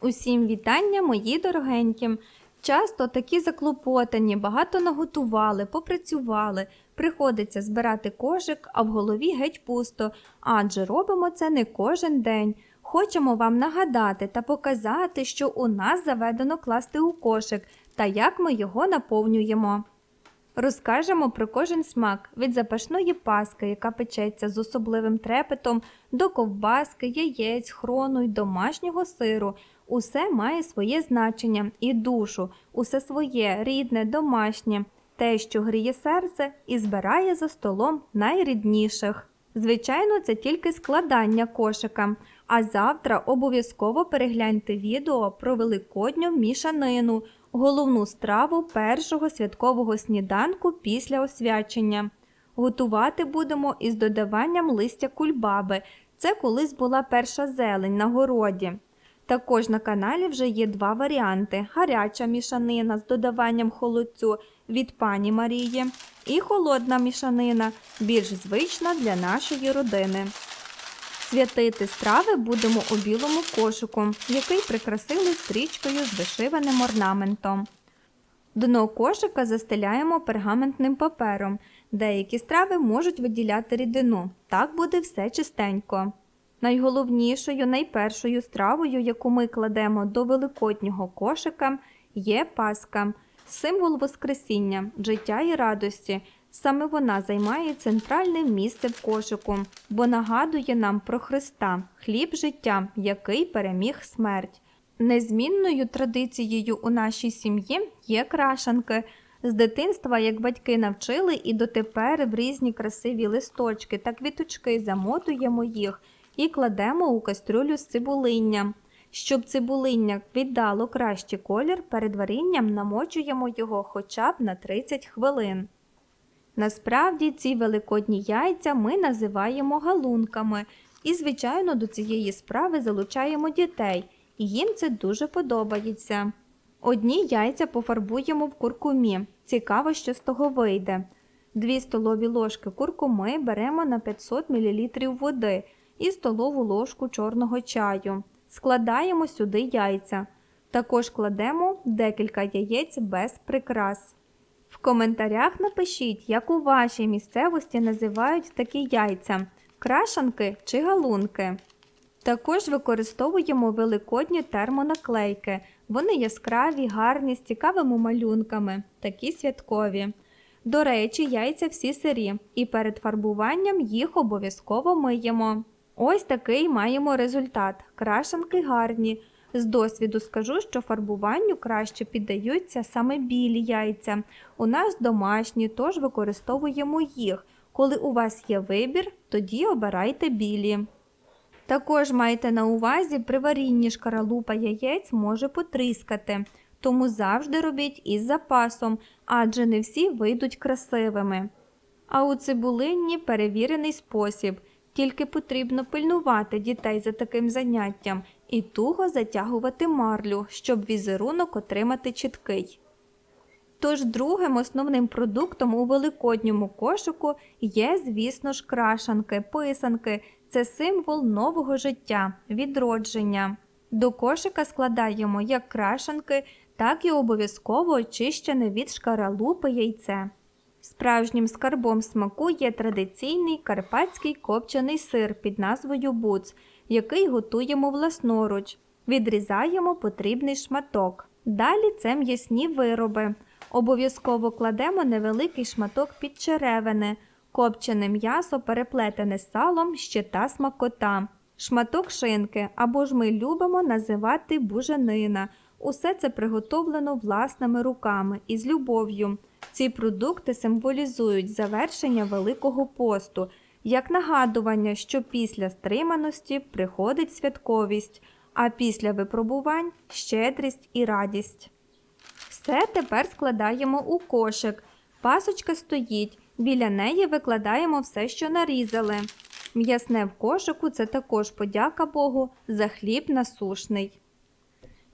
Усім вітання, мої дорогенькі. Часто такі заклопотані, багато наготували, попрацювали. Приходиться збирати кошик, а в голові геть пусто, адже робимо це не кожен день. Хочемо вам нагадати та показати, що у нас заведено класти у кошик та як ми його наповнюємо. Розкажемо про кожен смак від запашної паски, яка печеться з особливим трепетом, до ковбаски, яєць, хрону й домашнього сиру. Усе має своє значення і душу, усе своє рідне, домашнє, те, що гріє серце і збирає за столом найрідніших. Звичайно, це тільки складання кошика. А завтра обов'язково перегляньте відео про великодню мішанину, головну страву першого святкового сніданку після освячення. Готувати будемо із додаванням листя кульбаби. Це колись була перша зелень на городі. Також на каналі вже є два варіанти: гаряча мішанина з додаванням холодцю від пані Марії і холодна мішанина, більш звична для нашої родини. Святити страви будемо у білому кошику, який прикрасили стрічкою з вишиваним орнаментом. Дно кошика застеляємо пергаментним папером. Деякі страви можуть виділяти рідину. Так буде все чистенько. Найголовнішою, найпершою стравою, яку ми кладемо до великоднього кошика, є паска, символ Воскресіння, життя і радості. Саме вона займає центральне місце в кошику, бо нагадує нам про Христа, хліб життя, який переміг смерть. Незмінною традицією у нашій сім'ї є крашанки. З дитинства, як батьки навчили, і дотепер в різні красиві листочки та квіточки замотуємо їх і кладемо у кастрюлю з цибулинням. Щоб цибулиння віддало кращий колір, перед варінням намочуємо його хоча б на 30 хвилин. Насправді ці великодні яйця ми називаємо галунками і, звичайно, до цієї справи залучаємо дітей, і їм це дуже подобається. Одні яйця пофарбуємо в куркумі. Цікаво, що з того вийде. Дві столові ложки куркуми беремо на 500 мл води і столову ложку чорного чаю. Складаємо сюди яйця. Також кладемо декілька яєць без прикрас. В коментарях напишіть, як у вашій місцевості називають такі яйця крашанки чи галунки. Також використовуємо великодні термонаклейки. Вони яскраві, гарні, з цікавими малюнками, такі святкові. До речі, яйця всі сирі, і перед фарбуванням їх обов'язково миємо. Ось такий маємо результат. Крашанки гарні. З досвіду скажу, що фарбуванню краще піддаються саме білі яйця. У нас домашні, тож використовуємо їх. Коли у вас є вибір, тоді обирайте білі. Також майте на увазі, при варінні шкаралупа яєць може потріскати, тому завжди робіть із запасом, адже не всі вийдуть красивими. А у цибулинні перевірений спосіб, тільки потрібно пильнувати дітей за таким заняттям і туго затягувати марлю, щоб візерунок отримати чіткий. Тож другим основним продуктом у великодньому кошику є, звісно ж, крашанки, писанки це символ нового життя, відродження. До кошика складаємо як крашанки, так і обов'язково очищене від шкаралупи яйце. Справжнім скарбом смаку є традиційний карпатський копчений сир під назвою буц, який готуємо власноруч. Відрізаємо потрібний шматок. Далі це м'ясні вироби. Обов'язково кладемо невеликий шматок під черевини, копчене м'ясо переплетене салом, ще та смакота, шматок шинки або ж ми любимо називати буженина. Усе це приготовлено власними руками і з любов'ю. Ці продукти символізують завершення Великого посту, як нагадування, що після стриманості приходить святковість, а після випробувань щедрість і радість. Все тепер складаємо у кошик. Пасочка стоїть, біля неї викладаємо все, що нарізали. М'ясне в кошику це також подяка Богу за хліб насушний.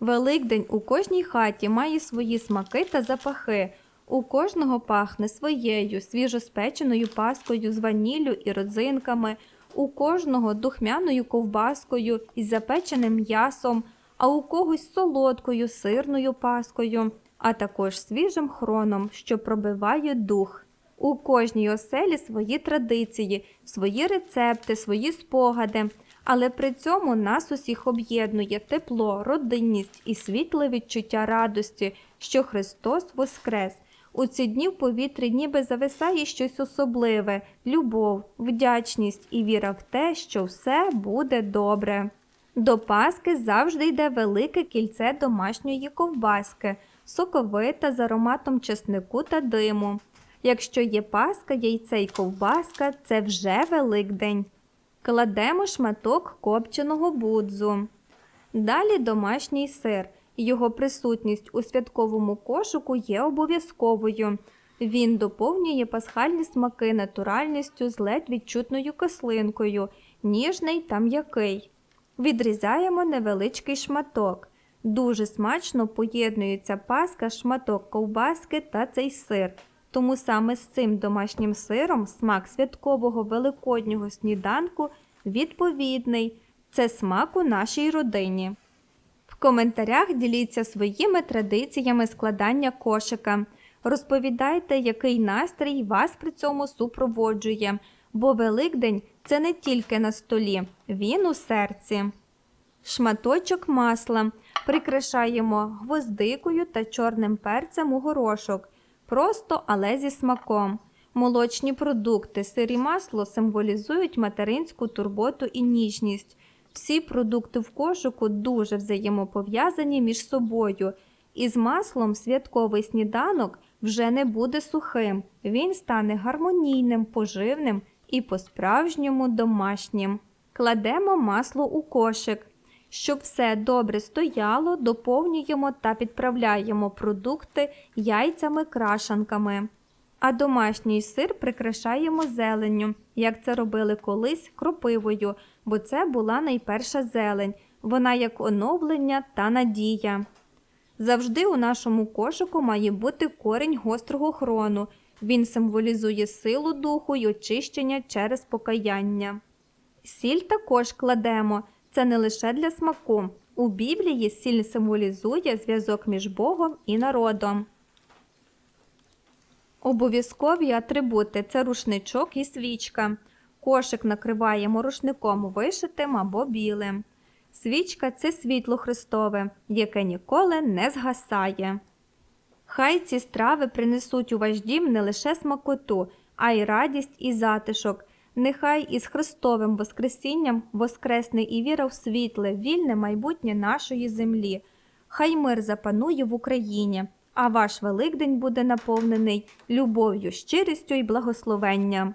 Великдень у кожній хаті має свої смаки та запахи. У кожного пахне своєю свіжоспеченою паскою з ваніллю і родзинками, у кожного духмяною ковбаскою із запеченим м'ясом, а у когось солодкою сирною паскою, а також свіжим хроном, що пробиває дух. У кожній оселі свої традиції, свої рецепти, свої спогади, але при цьому нас усіх об'єднує тепло, родинність і світле відчуття радості, що Христос воскрес. У ці дні в повітрі ніби зависає щось особливе, любов, вдячність і віра в те, що все буде добре. До Паски завжди йде велике кільце домашньої ковбаски, соковита з ароматом чеснику та диму. Якщо є паска, яйце й ковбаска, це вже Великдень. Кладемо шматок копченого будзу. Далі домашній сир. Його присутність у святковому кошику є обов'язковою. Він доповнює пасхальні смаки натуральністю з ледь відчутною кислинкою, ніжний та м'який. Відрізаємо невеличкий шматок. Дуже смачно поєднується паска, шматок ковбаски та цей сир. Тому саме з цим домашнім сиром смак святкового великоднього сніданку відповідний. Це смак у нашій родині. Коментарях діліться своїми традиціями складання кошика. Розповідайте, який настрій вас при цьому супроводжує, бо Великдень це не тільки на столі, він у серці. Шматочок масла прикрашаємо гвоздикою та чорним перцем у горошок. Просто, але зі смаком. Молочні продукти, сир і масло символізують материнську турботу і ніжність. Всі продукти в кошику дуже взаємопов'язані між собою. Із маслом святковий сніданок вже не буде сухим, він стане гармонійним, поживним і по-справжньому домашнім. Кладемо масло у кошик. Щоб все добре стояло, доповнюємо та підправляємо продукти яйцями-крашанками. А домашній сир прикрашаємо зеленню, як це робили колись кропивою, бо це була найперша зелень, вона як оновлення та надія. Завжди у нашому кошику має бути корінь гострого хрону. Він символізує силу духу й очищення через покаяння. Сіль також кладемо. Це не лише для смаку. У Біблії сіль символізує зв'язок між Богом і народом. Обов'язкові атрибути це рушничок і свічка. Кошик накриваємо рушником вишитим або білим. Свічка це світло Христове, яке ніколи не згасає. Хай ці страви принесуть у ваш дім не лише смакоту, а й радість і затишок. Нехай із Христовим Воскресінням воскресне і віра в світле, вільне майбутнє нашої землі. Хай мир запанує в Україні, а ваш Великдень буде наповнений любов'ю, щирістю і благословенням.